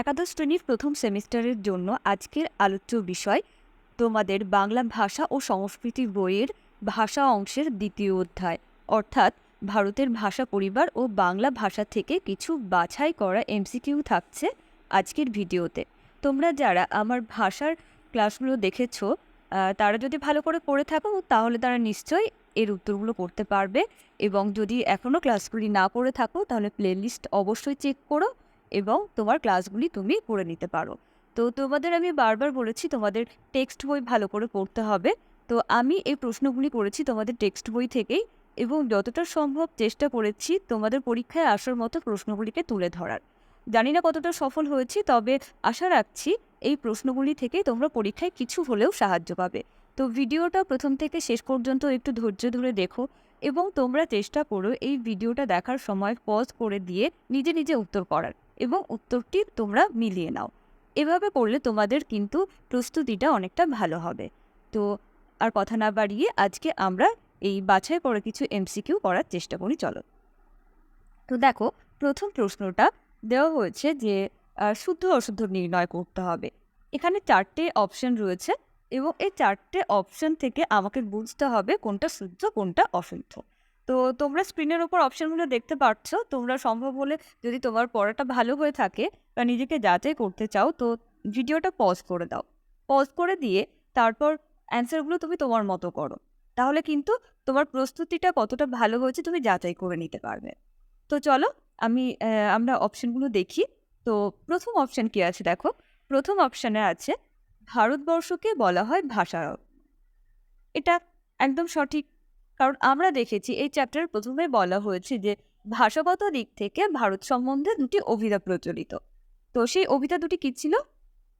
একাদশ শ্রেণির প্রথম সেমিস্টারের জন্য আজকের আলোচ্য বিষয়, তোমাদের বাংলা ভাষা ও সংস্কৃতি বইয়ের ভাষা অংশের দ্বিতীয় অধ্যায়, অর্থাৎ ভারতের ভাষা পরিবার ও বাংলা ভাষা থেকে কিছু বাছাই করা এমসিকিউ থাকছে আজকের ভিডিওতে। তোমরা যারা আমার ভাষার ক্লাসগুলো দেখেছ তারা যদি ভালো করে পড়ে থাকো, তাহলে তারা নিশ্চয়ই এর উত্তরগুলো করতে পারবে এবং যদি এখনও ক্লাসগুলি না করে থাকো, তাহলে প্লেলিস্ট অবশ্যই চেক করো এবং তোমার ক্লাসগুলি তুমি করে নিতে পারো। তো তোমাদের আমি বারবার বলেছি, তোমাদের টেক্সট বই ভালো করে পড়তে হবে। তো আমি এই প্রশ্নগুলি করেছি তোমাদের টেক্সট বই থেকেই এবং যতটা সম্ভব চেষ্টা করেছি তোমাদের পরীক্ষায় আসার মতো প্রশ্নগুলিকে তুলে ধরার। জানি না কতটা সফল হয়েছি, তবে আশা রাখছি এই প্রশ্নগুলি থেকে তোমরা পরীক্ষায় কিছু হলেও সাহায্য পাবে। তো ভিডিওটা প্রথম থেকে শেষ পর্যন্ত একটু ধৈর্য ধরে দেখো এবং তোমরা চেষ্টা করো এই ভিডিওটা দেখার সময় পজ করে দিয়ে নিজে নিজে উত্তর করার। এবং উত্তরটি তোমরা মিলিয়ে নাও। এভাবে করলে তোমাদের কিন্তু প্রস্তুতিটা অনেকটা ভালো হবে। তো আর কথা না বাড়িয়ে আজকে আমরা এই বাছাই করে কিছু এমসিকিউ করার চেষ্টা করি, চলো। তো দেখো, প্রথম প্রশ্নটা দেওয়া হয়েছে যে শুদ্ধ অশুদ্ধ নির্ণয় করতে হবে। এখানে চারটে অপশন রয়েছে এবং এই চারটে অপশন থেকে আমাকে বুঝতে হবে কোনটা শুদ্ধ, কোনটা অশুদ্ধ। তো তোমরা স্ক্রিনের ওপর অপশনগুলো দেখতে পাচ্ছ। তোমরা সম্ভব হলে যদি তোমার পড়াটা ভালো হয়ে থাকে বা নিজেকে যাচাই করতে চাও, তো ভিডিওটা পজ করে দাও। পজ করে দিয়ে তারপর অ্যান্সারগুলো তুমি তোমার মতো করো। তাহলে কিন্তু তোমার প্রস্তুতিটা কতটা ভালো হয়েছে তুমি যাচাই করে নিতে পারবে। তো চলো আমি আমরা অপশনগুলো দেখি। তো প্রথম অপশন কি আছে দেখো? প্রথম অপশানে আছে, ভারতবর্ষকে বলা হয় ভাষারব এটা একদম সঠিক কারণ আমরা দেখেছি এই চ্যাপ্টার প্রথমে বলা হয়েছে যে ভাষাগত দিক থেকে ভারত সম্বন্ধে দুটি অভিধা প্রচলিত। তো সেই অভিধা দুটি কি ছিল?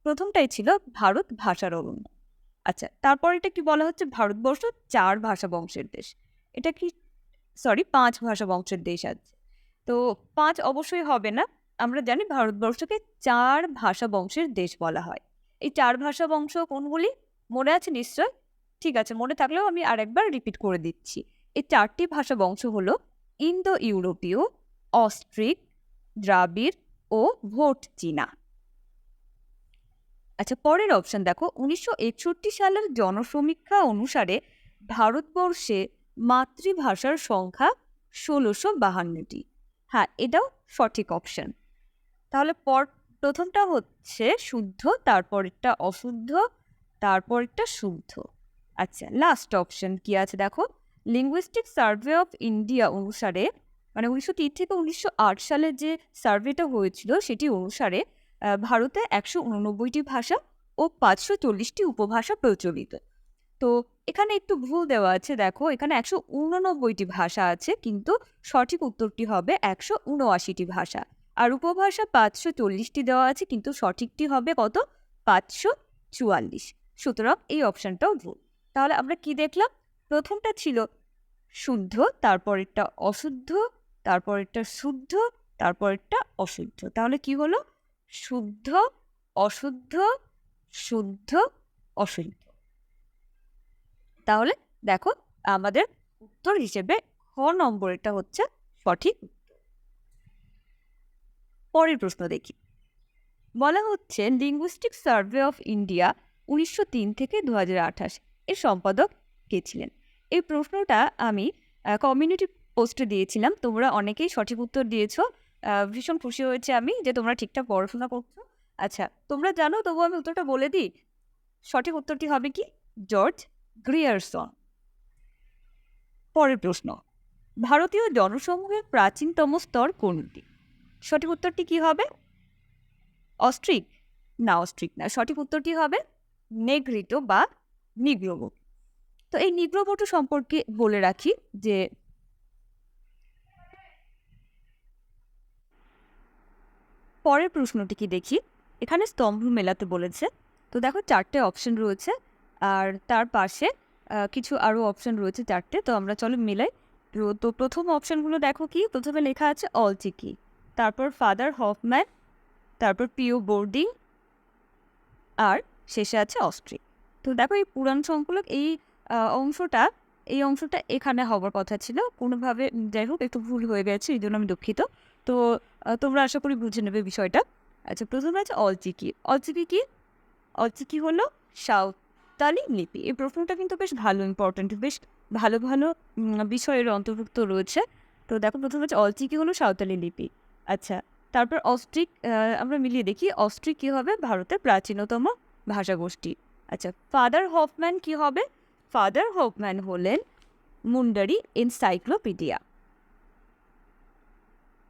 প্রথমটাই ছিল ভারত ভাষার অরণ্য আচ্ছা তারপর এটা কি বলা হচ্ছে? ভারতবর্ষ চার ভাষা বংশের দেশ। এটা কি সরি পাঁচ ভাষা বংশের দেশ আছে। তো পাঁচ অবশ্যই হবে না। আমরা জানি ভারতবর্ষকে চার ভাষা বংশের দেশ বলা হয়। এই চার ভাষা বংশ কোনগুলি? মনে আছে নিশ্চয়? ঠিক আছে, মনে থাকলেও আমি আরেকবার রিপিট করে দিচ্ছি। এই চারটি ভাষা বংশ হলো ইন্দো ইউরোপীয় অস্ট্রিক, দ্রাবিড় ও ভোট চীনা। আচ্ছা পরের অপশন দেখো, উনিশশো একষট্টি সালের জনসমীক্ষা অনুসারে ভারতবর্ষে মাতৃভাষার সংখ্যা ষোলোশো বাহান্নটি। হ্যাঁ এটাও সঠিক অপশন তাহলে পর, প্রথমটা হচ্ছে শুদ্ধ, তারপরেরটা অশুদ্ধ, তারপরেরটা শুদ্ধ। আচ্ছা লাস্ট অপশন কি আছে দেখো? লিঙ্গুইস্টিক সার্ভে অফ ইন্ডিয়া অনুসারে মানে উনিশশো তিন থেকে উনিশশো আট সালে যে সার্ভেটা হয়েছিল সেটি অনুসারে ভারতে একশো উননব্বইটি ভাষা ও পাঁচশো চল্লিশটি উপভাষা প্রচলিত। তো এখানে একটু ভুল দেওয়া আছে দেখো, এখানে একশো উননব্বইটি ভাষা আছে, কিন্তু সঠিক উত্তরটি হবে একশো উনআশিটি ভাষা। আর উপভাষা পাঁচশো চল্লিশটি দেওয়া আছে, কিন্তু সঠিকটি হবে কত? পাঁচশো চুয়াল্লিশ। সুতরাং এই অপশানটাও ভুল। তাহলে আমরা কি দেখলাম? প্রথমটা ছিল শুদ্ধ, তারপরেরটা অশুদ্ধ, তারপরেরটা শুদ্ধ, তারপরেরটা অশুদ্ধ। তাহলে কি হলো? শুদ্ধ, অশুদ্ধ শুদ্ধ, অশুদ্ধ। তাহলে দেখো আমাদের উত্তর হিসেবে খ নম্বরটা হচ্ছে সঠিক পরের প্রশ্ন দেখি। বলা হচ্ছে লিঙ্গুইস্টিক সার্ভে অফ ইন্ডিয়া উনিশশো তিন থেকে দু হাজার আঠাশ এর সম্পাদক কে ছিলেন? এই প্রশ্নটা আমি কমিউনিটি পোস্টে দিয়েছিলাম। তোমরা অনেকেই সঠিক উত্তর দিয়েছ। ভীষণ খুশি হয়েছে আমি যে তোমরা ঠিকঠাক পড়াশোনা করছ। আচ্ছা তোমরা জানো, তবু আমি উত্তরটা বলে দিই। সঠিক উত্তরটি হবে কি? George Grierson. পরের প্রশ্ন। ভারতীয় জনসমূহের প্রাচীনতম স্তর কোনটি? সঠিক উত্তরটি কি হবে? অস্ট্রিক। না অস্ট্রিক না। সঠিক উত্তরটি হবে নেগ্রিটো বা নিগ্রোভো তো এই নিগ্রোভোটো সম্পর্কে বলে রাখি যে পরের প্রশ্নটি কি দেখি? এখানে স্তম্ভ মেলাতে বলেছে। তো দেখো চারটে অপশন রয়েছে আর তার পাশে কিছু আরও অপশন রয়েছে চারটে। তো আমরা চলো মিলাই। তো প্রথম অপশনগুলো দেখো কি? প্রথমে লেখা আছে অলচিকি তারপর ফাদার হফম্যান তারপর পিও বোর্ডিং আর শেষে আছে অস্ট্রি তো দেখো এই পুরাণ সংকলক এই অংশটা এই অংশটা এখানে হওয়ার কথা ছিল। কোনোভাবে যাই হোক, একটু ভুল হয়ে গেছে, এই জন্য আমি দুঃখিত। তো তোমরা আশা করি বুঝে নেবে বিষয়টা। আচ্ছা প্রথমে আছে অলচিকি। অলচিকি কি? অলচিকি হলো সাঁওতালি লিপি। এই প্রশ্নটা কিন্তু বেশ ভালো ইম্পর্ট্যান্ট বেশ ভালো ভালো বিষয়ের অন্তর্ভুক্ত রয়েছে। তো দেখো, প্রথমে হচ্ছে অলচিকি হলো সাঁওতালি লিপি। আচ্ছা তারপর অস্ট্রিক আমরা মিলিয়ে দেখি, অস্ট্রিক কী হবে? ভারতের প্রাচীনতম ভাষাগোষ্ঠী। আচ্ছা ফাদার হফম্যান কি হবে? ফাদার হফম্যান হলেন মুন্ডারি এনসাইক্লোপিডিয়া।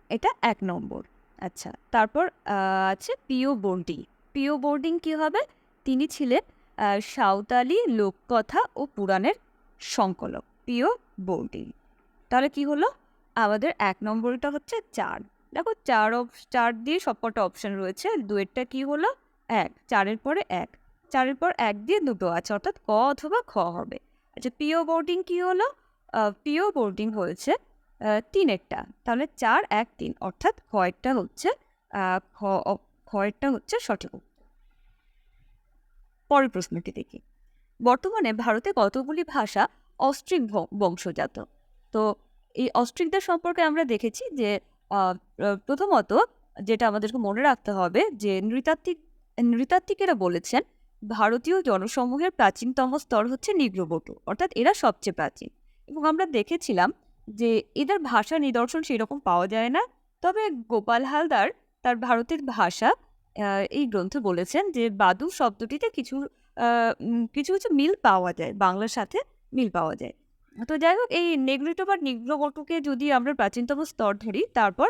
এটা এক নম্বর। আচ্ছা তারপর আছে পিও বোর্ডিং পিও বোর্ডিং কি হবে? তিনি ছিলেন সাঁওতালি লোককথা ও পুরাণের সংকলক, পিও বোর্ডিং তাহলে কি হলো? আমাদের এক নম্বরটা হচ্ছে চার। দেখো, চার অপ, চার দিয়ে সবকটা অপশন রয়েছে। দুয়েরটা কি হলো? এক। চারের পরে এক। চারের পর এক দিয়ে দুটো আছে, অর্থাৎ ক অথবা খ হবে। আচ্ছা পিও বোর্ডিং কি হলো? পিও বোর্ডিং হয়েছে তিনেরটা। তাহলে চার, এক, তিন, অর্থাৎ খয়েরটা হচ্ছে খ খয়েরটা হচ্ছে সঠিক। পরের প্রশ্নটি দেখি। বর্তমানে ভারতে কতগুলি ভাষা অস্ট্রিক বংশজাত? তো এই অস্ট্রিকদের সম্পর্কে আমরা দেখেছি যে প্রথমত যেটা আমাদেরকে মনে রাখতে হবে যে, নৃতাত্ত্বিক, নৃতাত্ত্বিকেরা বলেছেন ভারতীয় জনসমূহের প্রাচীনতম স্তর হচ্ছে নিগ্রবটু অর্থাৎ এরা সবচেয়ে প্রাচীন। এবং আমরা দেখেছিলাম যে এদের ভাষা নিদর্শন সেরকম পাওয়া যায় না। তবে গোপাল হালদার তার ভারতের ভাষা এই গ্রন্থে বলেছেন যে বাদু শব্দটিতে কিছু কিছু কিছু মিল পাওয়া যায়, বাংলার সাথে মিল পাওয়া যায়। তো যাই হোক, এই নেগ্রিটো বা নিগ্রবটুকে যদি আমরা প্রাচীনতম স্তর ধরি, তারপর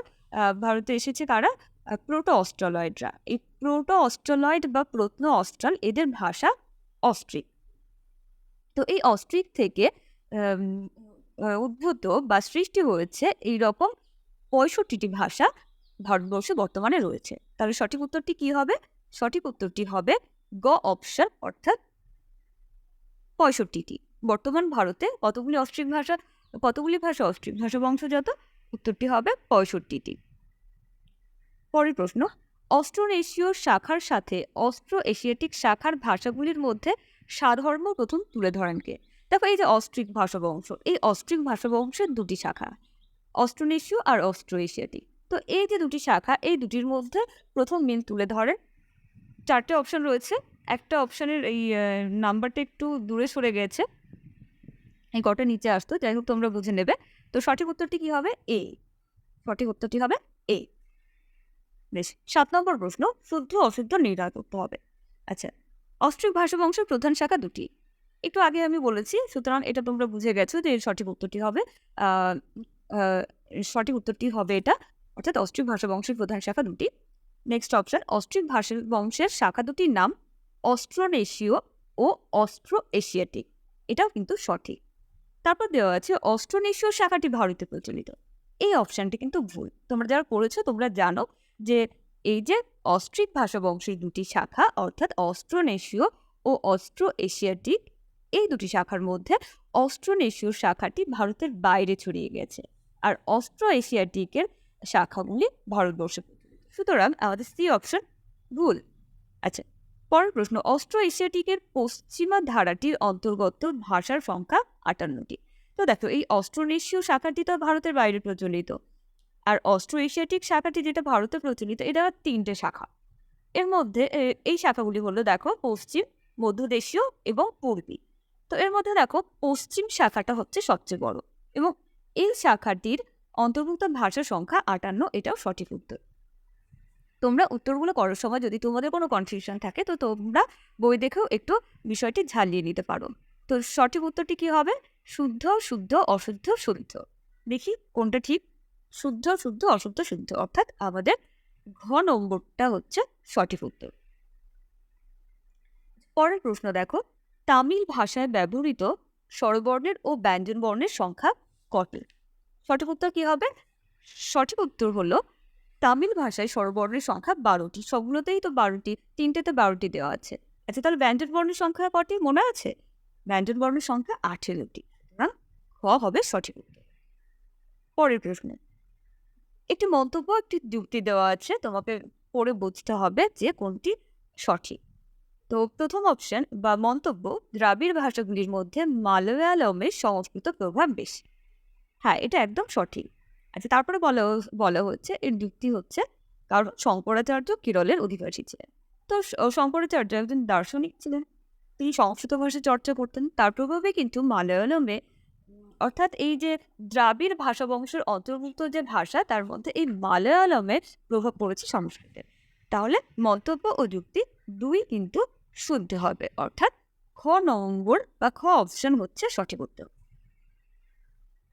ভারতে এসেছে কারা? প্রোটো অস্ট্রালয়েডরা এই প্রোটো অস্ট্রালয়েড বা প্রত্ন অস্ট্রাল এদের ভাষা অস্ট্রিক। তো এই অস্ট্রিক থেকে উদ্ভূত বা সৃষ্টি হয়েছে এই রকম পঁয়ষট্টিটি ভাষা ভারতবর্ষে বর্তমানে রয়েছে। তাহলে সঠিক উত্তরটি কি হবে? সঠিক উত্তরটি হবে গ অপশন, অর্থাৎ পঁয়ষট্টিটি। বর্তমান ভারতে কতগুলি অস্ট্রিক ভাষা, কতগুলি ভাষা অস্ট্রিক ভাষা বংশজাত? উত্তরটি হবে পঁয়ষট্টিটি। পরের প্রশ্ন অস্ট্রো এশীয় শাখার সাথে অস্ট্রো এশিয়াটিক শাখার ভাষাগুলির মধ্যে সাধর্ম প্রথম তুলে ধরেন কে? দেখো এই যে অস্ট্রিক ভাষা বংশ এই অস্ট্রিক ভাষা বংশের দুটি শাখা, অস্ট্রোনেশীয় আর অস্ট্রো এশিয়াটিক তো এই যে দুটি শাখা, এই দুটির মধ্যে প্রথম মিল তুলে ধরেন চারটে অপশন রয়েছে, একটা অপশনের এই নাম্বারটা একটু দূরে সরে গেছে। এই কটা নিচে আসতো, যাই হোক তোমরা বুঝে নেবে। তো সঠিক উত্তরটি কি হবে? এ সঠিক উত্তরটি হবে এ বেশ, সাত নম্বর প্রশ্ন, শুদ্ধ, অশুদ্ধ নির্ণয় করতে হবে। আচ্ছা অস্ট্রিক ভাষা বংশের প্রধান শাখা দুটি। একটু আগে আমি বলেছি, সুতরাং এটা তোমরা বুঝে গেছো যে সঠিক উত্তরটি হবে সঠিক উত্তরটি হবে এটা, অর্থাৎ অস্ট্রিক ভাষা বংশের প্রধান শাখা দুটি। নেক্সট অপশন অস্ট্রিক ভাষা বংশের শাখা দুটির নাম অস্ট্রোনেশীয় ও অস্ট্রো এশিয়াটিক এটাও কিন্তু সঠিক। তারপর দেওয়া আছে, অস্ট্রোনেশীয় শাখাটি ভারতে প্রচলিত। এই অপশানটি কিন্তু ভুল। তোমরা যারা পড়েছো, তোমরা জানো যে এই যে অস্ট্রিক ভাষা বংশের দুটি শাখা, অর্থাৎ অস্ট্রোনেশীয় ও অস্ট্রো এশিয়াটিক এই দুটি শাখার মধ্যে অস্ট্রোনেশীয় শাখাটি ভারতের বাইরে ছড়িয়ে গেছে আর অস্ট্রো এশিয়াটিকের শাখাগুলি ভারতবর্ষে। সুতরাং আমাদের সি অপশন ভুল। আচ্ছা পরের প্রশ্ন অস্ট্রো এশিয়াটিকের পশ্চিমা ধারাটির অন্তর্গত ভাষার সংখ্যা আটান্নটি। তো দেখো, এই অস্ট্রোনেশীয় শাখাটি তো ভারতের বাইরে প্রচলিত। আর অস্ট্রো এশিয়াটিক শাখাটি যেটা ভারতে প্রচলিত, এটা তিনটে শাখা। এর মধ্যে এই শাখাগুলি হলো, দেখো, পশ্চিম মধ্যদেশীয় এবং পূর্বী। তো এর মধ্যে, দেখো, পশ্চিম শাখাটা হচ্ছে সবচেয়ে বড় এবং এই শাখাটির অন্তর্ভুক্ত ভাষার সংখ্যা আটান্ন, এটাও সঠিক উত্তর। তোমরা উত্তরগুলো করার সময়, যদি তোমাদের কোনো কনফিউশন থাকে, তো তোমরা বই দেখেও একটু বিষয়টি ঝালিয়ে নিতে পারো। তো সঠিক উত্তরটি কি হবে? শুদ্ধ শুদ্ধ, অশুদ্ধ, শুদ্ধ। দেখি কোনটা ঠিক। শুদ্ধ শুদ্ধ, অশুদ্ধ, শুদ্ধ। অর্থাৎ আমাদের ঘ নম্বরটা হচ্ছে সঠিক উত্তর। পরের প্রশ্ন দেখো, তামিল ভাষায় ব্যবহৃত স্বরবর্ণের ও ব্যঞ্জন বর্ণের সংখ্যা কত? সঠিক উত্তর কি হবে? সঠিক উত্তর হলো, তামিল ভাষায় স্বরবর্ণের সংখ্যা বারোটি। সবগুলোতেই তো বারোটি, তিনটেতে বারোটি দেওয়া আছে। আচ্ছা তাহলে ব্যঞ্জন বর্ণের সংখ্যা কটি? মনে আছে? ব্যঞ্জন বর্ণের সংখ্যা আঠেরোটি। সুতরাং খ হবে সঠিক উত্তর। পরের প্রশ্ন একটি মন্তব্য, একটি যুক্তি দেওয়া আছে। তোমাকে পড়ে বুঝতে হবে যে কোনটি সঠিক। তো প্রথম অপশন বা মন্তব্য, দ্রাবিড় ভাষাগুলির মধ্যে মালয়ালমের সংস্কৃত প্রভাব বেশি। হ্যাঁ এটা একদম সঠিক। আচ্ছা তারপরে বলা বলা হচ্ছে, এর যুক্তি হচ্ছে, কারণ শঙ্করাচার্য কেরলের অধিবাসী ছিলেন। তো শঙ্করাচার্য একজন দার্শনিক ছিলেন। তিনি সংস্কৃত ভাষা চর্চা করতেন। তার প্রভাবে কিন্তু মালয়ালমে অর্থাৎ এই যে দ্রাবিড় ভাষা বংশের অন্তর্ভুক্ত যে ভাষা, তার মধ্যে এই মালয়ালমের প্রভাব পড়েছে সংস্কৃতের তাহলে মন্তব্য ও যুক্তি দুই কিন্তু শুদ্ধ হবে, অর্থাৎ খ নম্বর বা খ অপশন হচ্ছে সঠিক উত্তর।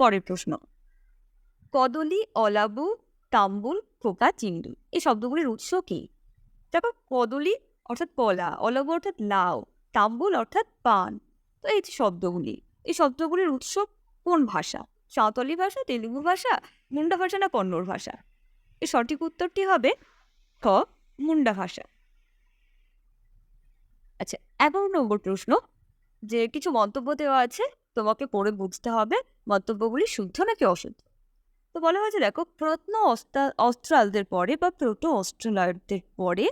পরের প্রশ্ন, কদলি, অলাবু, তাম্বুল, খোকা, চিংড়ি, এই শব্দগুলির উৎস কি? দেখো, কদলি অর্থাৎ কলা, অলাবু অর্থাৎ লাউ, তাম্বুল অর্থাৎ পান। তো এই যে শব্দগুলি, এই শব্দগুলির উৎস কোন ভাষা? সাঁওতালি ভাষা, তেলুগু ভাষা, মুন্ডা ভাষা না কন্নড় ভাষা? এর সঠিক উত্তরটি হবে খ, মুন্ডা ভাষা। আচ্ছা এগারো নম্বর প্রশ্ন। যে কিছু মন্তব্য দেওয়া আছে, তোমাকে পড়ে বুঝতে হবে, মন্তব্যগুলি শুদ্ধ নাকি অশুদ্ধ? তো বলা হয়েছে, দেখো, প্রত্ন অস্ট্রালদের পরে বা প্রোটো অস্ট্রেলিয়ারদের পরে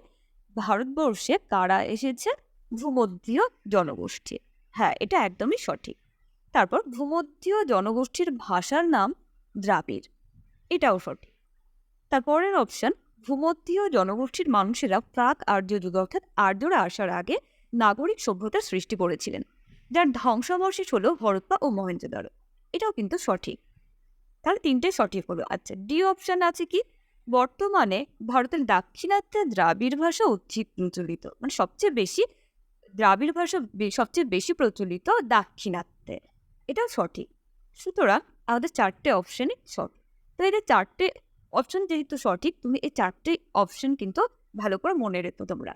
ভারতবর্ষে কারা এসেছে? ভূমধ্যীয় জনগোষ্ঠী। হ্যাঁ এটা একদমই সঠিক। তারপর ভূমধ্যীয় জনগোষ্ঠীর ভাষার নাম দ্রাবিড়। এটাও সঠিক। তারপরের অপশন ভূমধ্যীয় জনগোষ্ঠীর মানুষেরা প্রাক আর্য যুগ অর্থাৎ আর্যরা আসার আগে নাগরিক সভ্যতার সৃষ্টি করেছিলেন, যার ধ্বংসাবশেষ হলো হরপ্পা ও মহেঞ্জোদারো এটাও কিন্তু সঠিক। তাহলে তিনটে সঠিক হলো। আচ্ছা ডি অপশন আছে কি? বর্তমানে ভারতের দাক্ষিণাত্যে দ্রাবিড় ভাষা অধিক প্রচলিত। মানে সবচেয়ে বেশি দ্রাবিড় ভাষা সবচেয়ে বেশি প্রচলিত দাক্ষিণাত্যে। এটাও সঠিক। সুতরাং আমাদের চারটে অপশনই সঠিক। তো যে চারটে অপশন যেহেতু সঠিক, তুমি এই চারটে অপশন কিন্তু ভালো করে মনে রেখো তোমরা।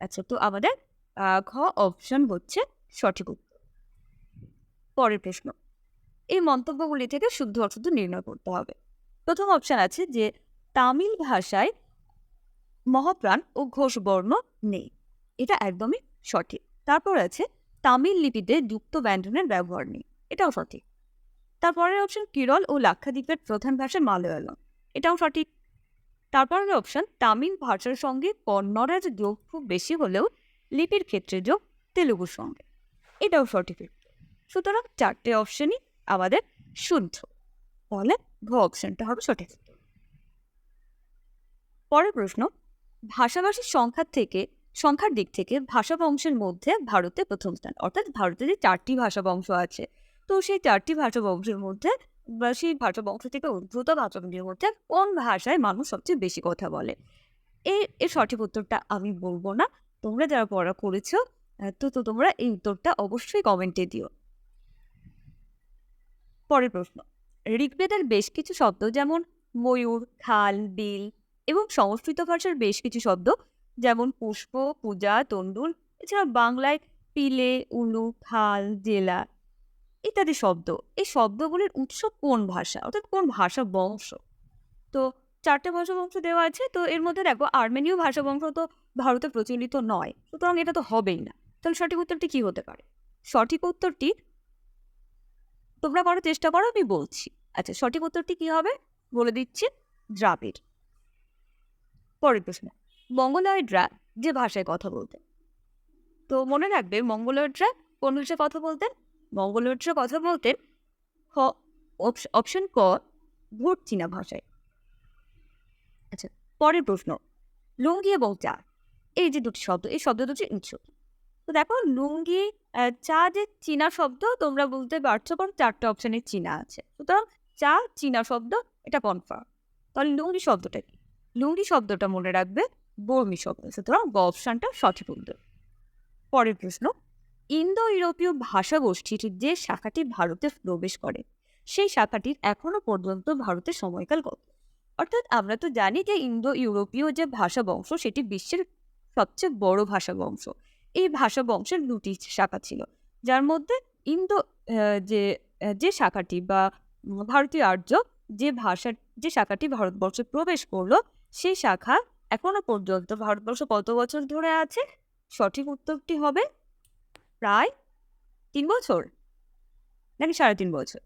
আচ্ছা তো আমাদের ঘ অপশন হচ্ছে সঠিক উত্তর। পরের প্রশ্ন। এই মন্তব্যগুলি থেকে শুদ্ধ অশুদ্ধ নির্ণয় করতে হবে। প্রথম অপশন আছে যে তামিল ভাষায় মহাপ্রাণ ও ঘোষ বর্ণ নেই। এটা একদমই সঠিক। তারপর আছে তামিল লিপিতে যুক্ত ব্যঞ্জনের ব্যবহার নেই। এটাও সঠিক। তারপরের অপশন কেরল ও লাক্ষাদ্বীপের প্রধান ভাষা মালয়ালম। এটাও সঠিক। তারপরের অপশন তামিল ভাষার সঙ্গে কন্নড়ের যোগ খুব বেশি হলেও লিপির ক্ষেত্রে যোগ তেলুগুর সঙ্গে। এটাও সঠিক। সুতরাং চারটে অপশনই আমাদের শুদ্ধ তাহলে ঘ অপশনটা হবে সঠিক। পরের প্রশ্ন, ভাষাভাষীর সংখ্যার থেকে, সংখ্যার দিক থেকে ভাষা বংশের মধ্যে ভারতে প্রথম স্থান, অর্থাৎ ভারতে যে চারটি ভাষা বংশ আছে তো সেই চারটি ভাষা বংশের মধ্যে বা সেই ভাষা বংশ থেকে উদ্ভূত ভাষাগুলির মধ্যে কোন ভাষায় মানুষ সবচেয়ে বেশি কথা বলে? এই এর সঠিক উত্তরটা আমি বলব না। তোমরা যারা পড়া করেছ তো তো তোমরা এই উত্তরটা অবশ্যই কমেন্টে দিও। পরের প্রশ্ন। ঋগ্বেদের বেশ কিছু শব্দ যেমন ময়ূর, খাল, বিল এবং সংস্কৃত ভাষার বেশ কিছু শব্দ যেমন পুষ্প, পূজা তন্ডুল এছাড়া বাংলায় পিলে, উলু, খাল, জেলা ইত্যাদি শব্দ। এই শব্দগুলির উৎস কোন ভাষা? অর্থাৎ কোন ভাষা বংশ? তো চারটে ভাষা বংশ দেওয়া আছে, তো এর মধ্যে দেখো আর্মেনীয় ভাষা বংশ তো ভারতে প্রচলিত নয়, সুতরাং এটা তো হবেই না। তাহলে সঠিক উত্তরটি কি হতে পারে? সঠিক উত্তরটি তোমরা করার চেষ্টা করো, আমি বলছি। আচ্ছা সঠিক উত্তরটি কি হবে? বলে দিচ্ছি দ্রাবিড়। পরের প্রশ্ন মঙ্গলয়েডরা যে ভাষায় কথা বলতেন। তো মনে রাখবে মঙ্গলয়েডরা কোন ভাষায় কথা বলতেন? মঙ্গলয়েডরা কথা বলতে খ অপশ- অপশন ক, ভোট চীনা ভাষায়। আচ্ছা পরের প্রশ্ন। লুঙ্গি এবং চা, এই যে দুটি শব্দ, এই শব্দ দুটি উৎস। তো দেখো, লুঙ্গি চা যে চীনা শব্দ, তোমরা বলতে পারছ কারণ চারটে অপশানে চীনা আছে। সুতরাং চা, চীনা শব্দ, এটা কনফার্ম তাহলে লুঙ্গি শব্দটা কি? লুঙ্গি শব্দটা মনে রাখবে বর্মি শব্দ। সুতরাং অপশানটা সঠিক উত্তর। পরের প্রশ্ন। ইন্দো ইউরোপীয় ভাষা গোষ্ঠীর যে শাখাটি ভারতে প্রবেশ করে, সেই শাখাটির এখনও পর্যন্ত ভারতের সময়কাল কত? অর্থাৎ আমরা তো জানি যে ইন্দো ইউরোপীয় যে ভাষা বংশ সেটি বিশ্বের সবচেয়ে বড় ভাষা বংশ এই ভাষা বংশের দুটি শাখা ছিল, যার মধ্যে ইন্দো যে যে শাখাটি বা ভারতীয় আর্য যে ভাষার, যে শাখাটি ভারতবর্ষে প্রবেশ করল, সেই শাখা এখনও পর্যন্ত ভারতবর্ষ কত বছর ধরে আছে? সঠিক উত্তরটি হবে প্রায় তিন বছর? নাকি সাড়ে তিন বছর?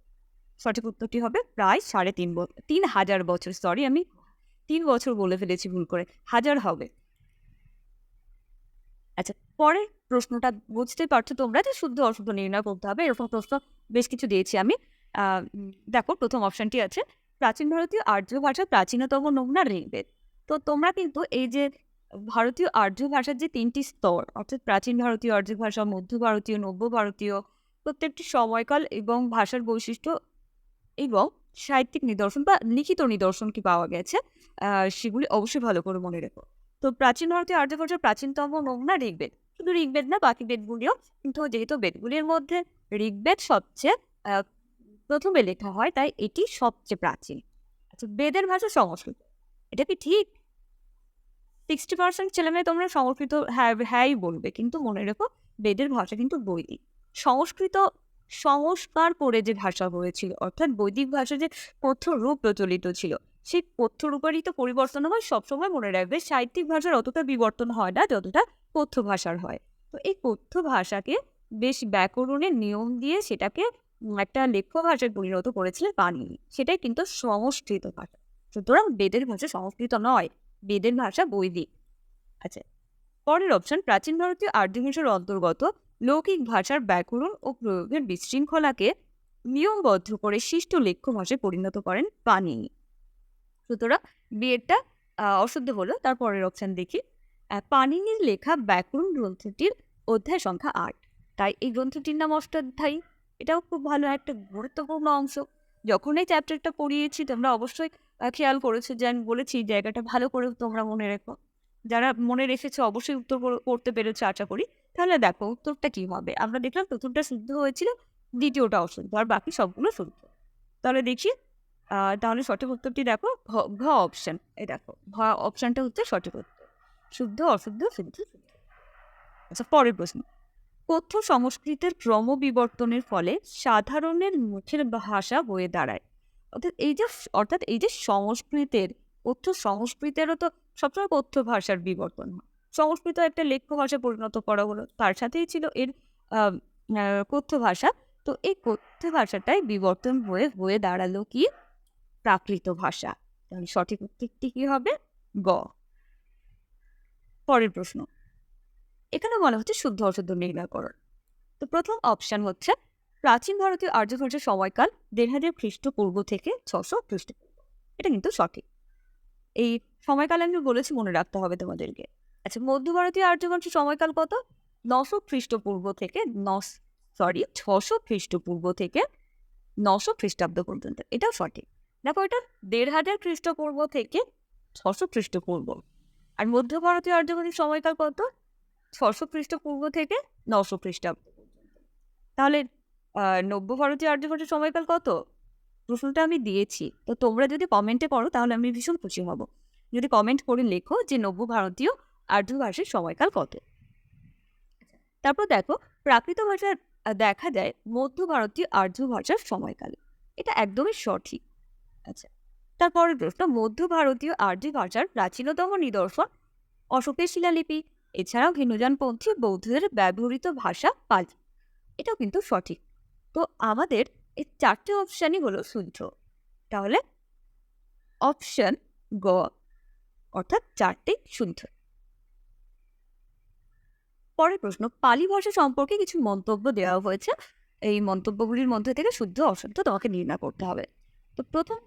সঠিক উত্তরটি হবে প্রায় সাড়ে তিন তিন হাজার বছর। সরি আমি তিন বছর বলে ফেলেছি ভুল করে। হাজার হবে। আচ্ছা পরে প্রশ্নটা বুঝতে পারছ তোমরা যে শুদ্ধ অশুদ্ধ নির্ণয় করতে হবে। এরকম প্রশ্ন বেশ কিছু দিয়েছি আমি। দেখো প্রথম অপশনটি আছে, প্রাচীন ভারতীয় আর্য ভাষা প্রাচীনতম নমুনা ঋগ্বেদ। তো তোমরা কিন্তু এই যে ভারতীয় আর্য ভাষার যে তিনটি স্তর, অর্থাৎ প্রাচীন ভারতীয় আর্য ভাষা, মধ্য ভারতীয়, নব্য ভারতীয়, প্রত্যেকটি সময়কাল এবং ভাষার বৈশিষ্ট্য এবং সাহিত্যিক নিদর্শন বা লিখিত নিদর্শন কি পাওয়া গেছে সেগুলি অবশ্যই ভালো করে মনে রেখো। তো প্রাচীন ভারতীয় আর্য ভাষার প্রাচীনতম নমুনা ঋগ্বেদ। শুধু ঋগ্বেদ না, বাকি বেদগুলিও কিন্তু যেহেতু বেদগুলির মধ্যে ঋগ্বেদ সবচেয়ে প্রথমে লেখা হয়, তাই এটি সবচেয়ে প্রাচীন। আচ্ছা বেদের ভাষা সংস্কৃত। এটা কি ঠিক? সিক্সটি পার্সেন্ট ছেলেমেয়ে তোমরা সংস্কৃত হ্যাঁ হ্যাঁই বলবে, কিন্তু মনে রেখো বেদের ভাষা কিন্তু বৈদিক। সংস্কৃত সংস্কার করে যে ভাষা হয়েছিল, অর্থাৎ বৈদিক ভাষা যে কথ্য রূপ প্রচলিত ছিল, সেই কথ্য রূপেরই তো পরিবর্তন হয় সবসময় মনে রাখবে, সাহিত্যিক ভাষার অতটা বিবর্তন হয় না যতটা কথ্য ভাষার হয়। তো এই কথ্য ভাষাকে বেশ ব্যাকরণের নিয়ম দিয়ে সেটাকে একটা লেখ্য ভাষায় পরিণত করেছিলেন পাণিনি সেটাই কিন্তু সংস্কৃত ভাষা। সুতরাং বেদের ভাষা সংস্কৃত নয়। বেদের ভাষা বৈদিক আচ্ছা পরের অপশন প্রাচীন ভারতীয় আর্য ভাষার অন্তর্গত লৌকিক ভাষার ব্যাকরণ ও প্রয়োগের বিশৃঙ্খলাকে নিয়মবদ্ধ করে শিষ্ট লেখ্য ভাষায় পরিণত করেন পাণিনি সুতরাং বিয়েরটা অশুদ্ধ হলো। তার পরের অপশন দেখি। আহ, পাণিনির লেখা ব্যাকরণ গ্রন্থটির অধ্যায় সংখ্যা আট। তাই এই গ্রন্থটির নাম অষ্টাধ্যায়ী। এটাও খুব ভালো একটা গুরুত্বপূর্ণ অংশ। যখন এই চ্যাপ্টারটা পড়িয়েছি, তোমরা অবশ্যই খেয়াল করেছ যে আমি বলেছি জায়গাটা ভালো করে তোমরা মনে রেখো। যারা মনে রেখেছো অবশ্যই উত্তর কর- করতে পেরেছ আশা করি। তাহলে দেখো উত্তরটা কি হবে? আমরা দেখলাম প্রথমটা শুদ্ধ হয়েছিল, দ্বিতীয়টা অশুদ্ধ, আর বাকি সবগুলো শুদ্ধ। তাহলে দেখি তাহলে সঠিক উত্তরটি দেখো, ঘ অপশন এই দেখো, ঘ অপশনটা হচ্ছে সঠিক উত্তর। শুদ্ধ, অশুদ্ধ, শুদ্ধ শুদ্ধ। আচ্ছা পরের প্রশ্ন। কথ্য সংস্কৃতের ক্রমবিবর্তনের ফলে সাধারণের মুখের ভাষা হয়ে দাঁড়ায়। অর্থাৎ এই যে অর্থাৎ এই যে সংস্কৃতের কথ্য সংস্কৃতেরও তো সবসময় কথ্য ভাষার বিবর্তন হয়। সংস্কৃত একটা লেখ্য ভাষা পরিণত করা হলো, তার সাথেই ছিল এর কথ্য ভাষা। তো এই কথ্য ভাষাটাই বিবর্তন হয়ে হয়ে দাঁড়াল কি? প্রাকৃত ভাষা। সঠিক উত্তরটি কি হবে? গ। পরের প্রশ্ন। এখানে বলা হচ্ছে শুদ্ধ অশুদ্ধ নির্ণয়করণ তো প্রথম অপশন হচ্ছে, প্রাচীন ভারতীয় আর্য ভাষার সময়কাল দেড় হাজার খ্রিস্টপূর্ব থেকে ছশো খ্রিস্টপূর্ব এটা কিন্তু সঠিক। এই সময়কাল আমি বলেছি, মনে রাখতে হবে তোমাদেরকে। আচ্ছা মধ্য ভারতীয় আর্য ভাষার সময়কাল কত? নশো খ্রিস্টপূর্ব থেকে নশ সরি ছশো খ্রিস্টপূর্ব থেকে নশো খ্রিস্টাব্দ পর্যন্ত। এটাও সঠিক। দেখো এটা দেড় হাজার খ্রিস্টপূর্ব থেকে ছশো খ্রিস্টপূর্ব আর মধ্য ভারতীয় আর্য ভাষার সময়কাল কত? ছশো খ্রিস্টপূর্ব থেকে নশো খ্রিস্টাব্দ তাহলে নব্য ভারতীয় আর্য ভাষার সময়কাল কত? প্রশ্নটা আমি দিয়েছি। তো তোমরা যদি কমেন্টে করো তাহলে আমি ভীষণ খুশি হব। যদি কমেন্ট করে লেখো যে নব্য ভারতীয় আর্য ভাষার সময়কাল কত? তারপর দেখো, প্রাকৃত ভাষার দেখা যায় মধ্য ভারতীয় আর্য ভাষার সময়কাল। এটা একদমই সঠিক। আচ্ছা তারপরের প্রশ্ন, মধ্য ভারতীয় আর্য ভাষার প্রাচীনতম নিদর্শন অশোকের শিলালিপি। এছাড়াও হিন্দুজানপন্থী বৌদ্ধদের ব্যবহৃত ভাষা পালি। এটাও কিন্তু সঠিক। তো আমাদের এই চারটে অপশানই হলো শুদ্ধ। তাহলে অপশন গ, অর্থাৎ চারটে শুদ্ধ। পরের প্রশ্ন, পালি ভাষা সম্পর্কে কিছু মন্তব্য দেওয়া হয়েছে। এই মন্তব্যগুলির মধ্যে থেকে শুদ্ধ, অশুদ্ধ তোমাকে নির্ণয় করতে হবে। তো প্রথম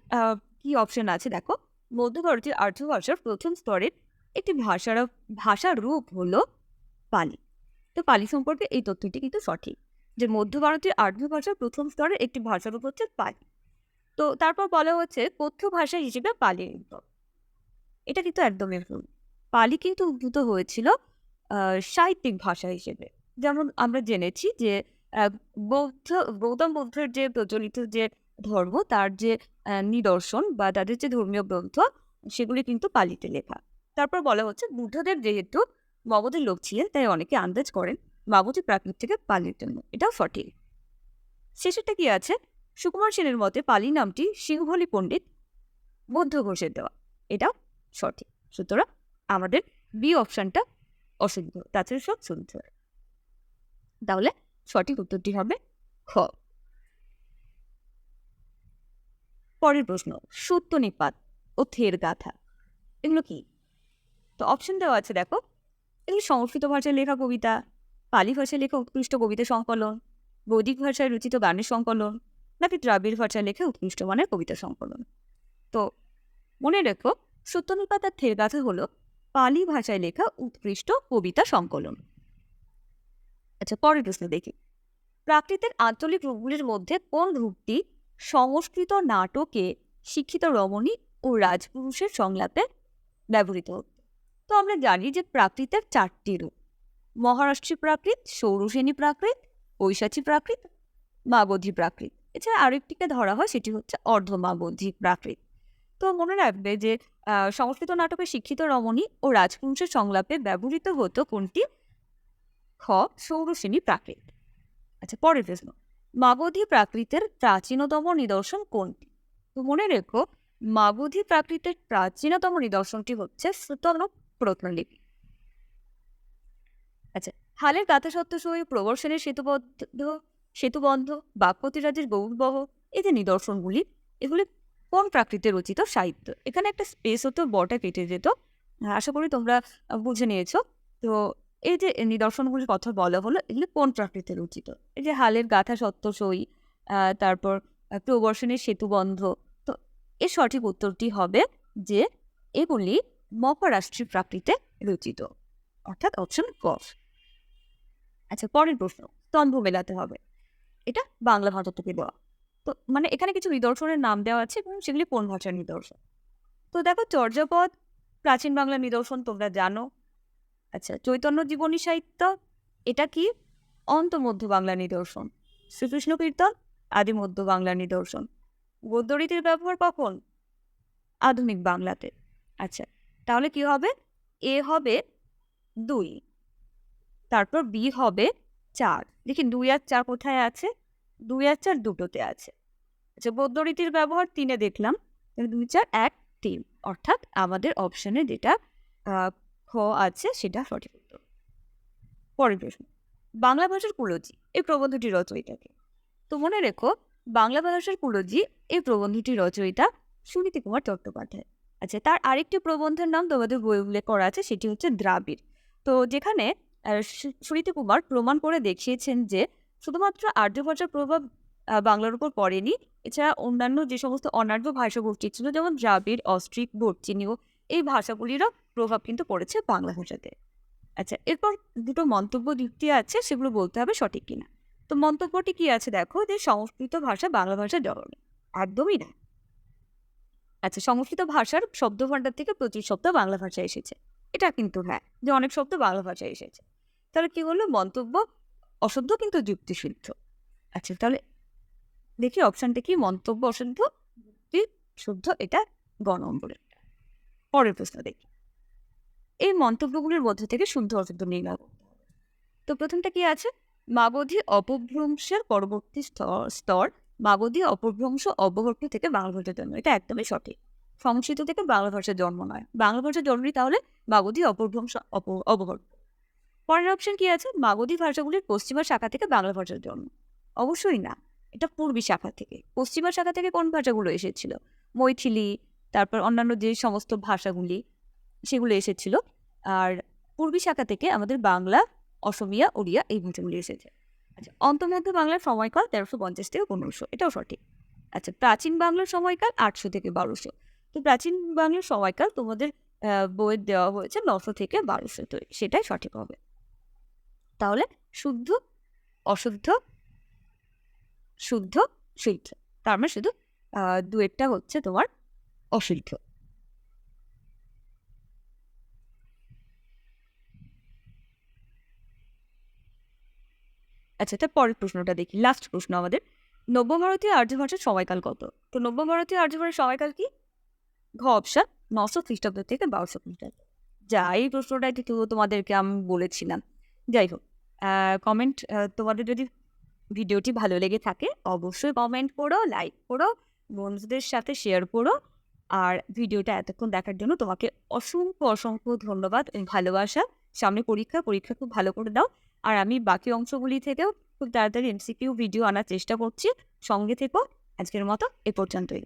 কি অপশন আছে দেখো? মধ্য ভারতীয় আর্য ভাষার প্রথম স্তরের একটি ভাষার ভাষার রূপ হলো পালি। তো পালি সম্পর্কে এই তথ্যটি কিন্তু সঠিক যে মধ্য ভারতীয় আর্য ভাষার প্রথম স্তরের একটি ভাষারূপ হচ্ছে পালি। তো তারপর বলা হচ্ছে কথ্য ভাষা হিসেবে পালির উদ্ভব এটা কিন্তু একদমই ভুল। পালি কিন্তু উদ্ভূত হয়েছিল সাহিত্যিক ভাষা হিসেবে। যেমন আমরা জেনেছি যে বৌদ্ধ, গৌতম বুদ্ধের যে প্রচলিত যে ধর্ম, তার যে নিদর্শন বা তাদের যে ধর্মীয় গ্রন্থ, সেগুলি কিন্তু পালিতে লেখা। তারপর বলা হচ্ছে বুদ্ধদেব যেহেতু মগধের লোক ছিলেন, তাই অনেকে আন্দাজ করেন মগধে প্রাকৃত থেকে পালির জন্য এটাও সঠিক। শেষেরটা কি আছে? সুকুমার সেনের মতে পালি নামটি সিংহলি পণ্ডিত বৌদ্ধ ঘোষের দেওয়া। এটাও সঠিক। সুতরাং আমাদের বি অপশানটা অশুদ্ধ তাছাড়া সব শুদ্ধ তাহলে সঠিক উত্তরটি হবে খ। পরের প্রশ্ন সত্য নিপাত ও থের গাথা। এগুলো কি? তো অপশন দেওয়া আছে, দেখো। এগুলো সংস্কৃত ভাষায় লেখা কবিতা, পালি ভাষায় লেখা উৎকৃষ্ট কবিতা সংকলন, বৈদিক ভাষায় রচিত গানের সংকলন, নাকি দ্রাবিড় ভাষায় লেখা উৎকৃষ্ট মানের কবিতা সংকলন। তো মনে রেখো সত্যনুপাতার থেরগাথা হল পালি ভাষায় লেখা উৎকৃষ্ট কবিতা সংকলন। আচ্ছা পরের প্রশ্ন দেখি। প্রাকৃতের আঞ্চলিক রূপগুলির মধ্যে কোন রূপটি সংস্কৃত নাটকে শিক্ষিত রমণী ও রাজপুরুষের সংলাপে ব্যবহৃত? হতো তো আমরা জানি যে প্রাকৃতের চারটি রূপ। মহারাষ্ট্রী প্রাকৃত সৌরসেনী প্রাকৃত ঐশাচী প্রাকৃত, মাগধী প্রাকৃত। এছাড়া আরেকটিকে ধরা হয় সেটি হচ্ছে অর্ধ অর্ধমাগধী প্রাকৃত। তো মনে রাখবে যে সংস্কৃত নাটকে শিক্ষিত রমণী ও রাজপুরুষের সংলাপে ব্যবহৃত হতো কোনটি? খ সৌরসেনী প্রাকৃত। আচ্ছা পরের প্রশ্ন। মাগধী প্রাকৃতের প্রাচীনতম নিদর্শন কোনটি? তো মনে রেখো, মাগধী প্রাকৃতের প্রাচীনতম নিদর্শনটি হচ্ছে সুতন প্রত্নলিপি আচ্ছা হালের গাথাসত্ত্ব সহি প্রবর্ষণের সেতুবদ্ধ, সেতুবন্ধ বাক্যতিরাজের গৌরবহ যে নিদর্শনগুলি, এগুলি কোন প্রাকৃতে রচিত সাহিত্য? এখানে একটা স্পেস হতো, বটা কেটে যেত। আশা করি তোমরা বুঝে নিয়েছো। তো এই যে নিদর্শনগুলির কথা বলা হলো, এগুলি কোন প্রাকৃতে রচিত? এই যে হালের গাথা সত্য সই তারপর প্রবর্ষণের সেতুবন্ধ, তো এর সঠিক উত্তরটি হবে যে এগুলি মহারাষ্ট্রী প্রাকৃতে রচিত, অর্থাৎ অপশন ক। আচ্ছা পরের প্রশ্ন, স্তম্ভ মেলাতে হবে। এটা বাংলা ভাষা থেকে দেওয়া। তো মানে এখানে কিছু নিদর্শনের নাম দেওয়া আছে এবং সেগুলি কোন ভাষার নিদর্শন? তো দেখো, চর্যাপদ, প্রাচীন বাংলা নিদর্শন তোমরা জানো। আচ্ছা চৈতন্য জীবনী সাহিত্য, এটা কি? অন্ত মধ্য বাংলা নিদর্শন। শ্রীকৃষ্ণ কীর্তন, আদি মধ্য বাংলা নিদর্শন। গদ্যরীতির ব্যবহার কখন? আধুনিক বাংলাতে। আচ্ছা তাহলে কি হবে? এ হবে দুই। তারপর বি হবে চার। দেখি দুই আর চার কোথায় আছে? দুই আর চার দুটোতে আছে। আচ্ছা গদ্যরীতির ব্যবহার তিনে দেখলাম। দুই, চার, এক, তিন। অর্থাৎ আমাদের অপশানে যেটা খ আছে সেটা সঠিক উত্তর। পরের প্রশ্ন। বাংলা ভাষার কুলজি এই প্রবন্ধটি রচয়িতাকে। তো মনে রেখো, বাংলা ভাষার কুলজি এই প্রবন্ধটি রচয়িতা সুনীতি কুমার চট্টোপাধ্যায়। আচ্ছা তার আরেকটি প্রবন্ধের নাম তোমাদের বই উল্লেখ করা আছে, সেটি হচ্ছে দ্রাবিড়। তো যেখানে সুনীতি কুমার প্রমাণ করে দেখিয়েছেন যে, শুধুমাত্র আর্য ভাষার প্রভাব বাংলার উপর পড়েনি, এছাড়া অন্যান্য যে সমস্ত অনার্য ভাষা ভাষাগোষ্ঠী ছিল, যেমন দ্রাবিড় অস্ট্রিক বর্চিনীয়, এই ভাষাগুলিরও প্রভাব কিন্তু পড়েছে বাংলা ভাষাতে। আচ্ছা এরপর দুটো মন্তব্য যুক্তি আছে, সেগুলো বলতে হবে সঠিক কিনা। তো মন্তব্যটি কি আছে দেখো, যে সংস্কৃত ভাষা বাংলা ভাষার জননী। একদমই না। আচ্ছা সংস্কৃত ভাষার শব্দভাণ্ডার থেকে প্রচুর শব্দ বাংলা ভাষায় এসেছে। এটা কিন্তু হ্যাঁ যে অনেক শব্দ বাংলা ভাষায় এসেছে। তাহলে কি হলো? মন্তব্য অশুদ্ধ কিন্তু যুক্তিসিদ্ধ। আচ্ছা তাহলে দেখি অপশানটা কি? মন্তব্য অশুদ্ধ শুদ্ধ এটা গ নম্বরের পরের প্রশ্ন দেখি। এই মন্তব্যগুলির মধ্যে থেকে শুদ্ধ অশুদ্ধ নির্ণয় তো প্রথমটা কি আছে? মাগধী অপভ্রংশের পরবর্তী স্তর মাগধী অপভ্রংশ অবহর্তী থেকে বাংলা ভাষার জন্ম। এটা একদমই সঠিক। সংস্কৃত থেকে বাংলা ভাষার জন্ম নয়। বাংলা ভাষার জন্মই তাহলে মাগধী অপভ্রংশ অপ- অবহর্ত পরের অপশন কি আছে? মাগধী ভাষাগুলির পশ্চিমা শাখা থেকে বাংলা ভাষার জন্ম। অবশ্যই না। এটা পূর্বী শাখা থেকে। পশ্চিমা শাখা থেকে কোন ভাষাগুলো এসেছিল? মৈথিলি, তারপর অন্যান্য যে সমস্ত ভাষাগুলি, সেগুলো এসেছিল। আর পূর্বী শাখা থেকে আমাদের বাংলা, অসমিয়া, ওড়িয়া এই ভাষাগুলি এসেছে। আচ্ছা অন্তর্মধ্য বাংলার সময়কাল তেরোশো পঞ্চাশ থেকে পনেরোশো, এটাও সঠিক। আচ্ছা প্রাচীন বাংলার সময়কাল আটশো থেকে বারোশো। তো প্রাচীন বাংলার সময়কাল তোমাদের বইয়ের দেওয়া হয়েছে নশো থেকে বারোশো, তো সেটাই সঠিক হবে। তাহলে শুদ্ধ, অশুদ্ধ, শুদ্ধ শুদ্ধ। তার মানে শুধু দুয়েরটা হচ্ছে তোমার অশুদ্ধ। আচ্ছা তার পরের প্রশ্নটা দেখি। লাস্ট প্রশ্ন আমাদের। নব্য ভারতীয় আর্য ভাষার সময়কাল কত? তো নব্য ভারতীয় আর্য ভাষার সময়কাল কি? ঘ অপশন, নশো খ্রিস্টাব্দ থেকে বারোশো খ্রিস্টাব্দ। যা, এই প্রশ্নটা একটু তোমাদেরকে আমি বলেছিলাম। যাই হোক কমেন্ট তোমাদের যদি ভিডিওটি ভালো লেগে থাকে, অবশ্যই কমেন্ট করো লাইক করো, বন্ধুদের সাথে শেয়ার করো। আর ভিডিওটা এতক্ষণ দেখার জন্য তোমাকে অসংখ্য অসংখ্য ধন্যবাদ ভালোবাসা। সামনে পরীক্ষা পরীক্ষা খুব ভালো করে দাও। আর আমি বাকি অংশগুলি থেকেও খুব তাড়াতাড়ি এমসিকিউ ভিডিও আনার চেষ্টা করছি। সঙ্গে থেকেও আজকের মতো এ পর্যন্তই।